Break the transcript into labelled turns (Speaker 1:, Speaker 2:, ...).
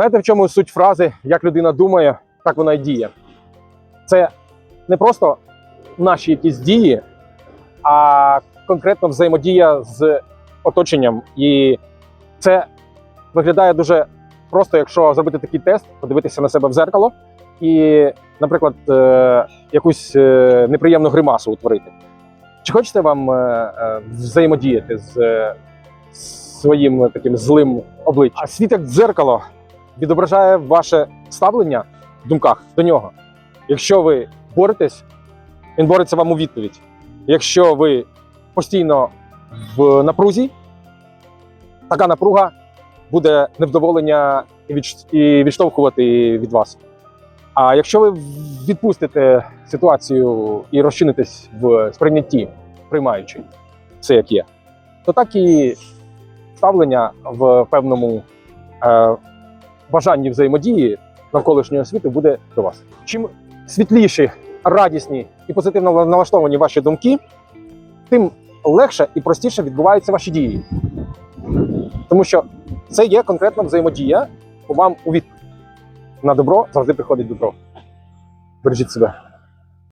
Speaker 1: Знаєте, в чому суть фрази, як людина думає, так вона і діє. Це не просто наші якісь дії, а конкретно взаємодія з оточенням. І це виглядає дуже просто, якщо зробити такий тест, подивитися на себе в зеркало і, наприклад, е, якусь е, неприємну гримасу утворити. Чи хочете вам е, взаємодіяти з своїм таким злим обличчям? А світ як дзеркало відображає ваше ставлення в думках до нього. Якщо ви боретесь, він бореться вам у відповідь. Якщо ви постійно в напрузі, така напруга буде невдоволення і відштовхувати від вас. А якщо ви відпустите ситуацію і розчинитесь в сприйнятті, приймаючи все як є, то так і ставлення в певному е, бажанні взаємодії навколишнього світу буде до вас. Чим світліші, радісні і позитивно налаштовані ваші думки, тим легше і простіше відбуваються ваші дії. Тому що це є конкретна взаємодія вам у відповідь. На добро завжди приходить добро. Бережіть себе.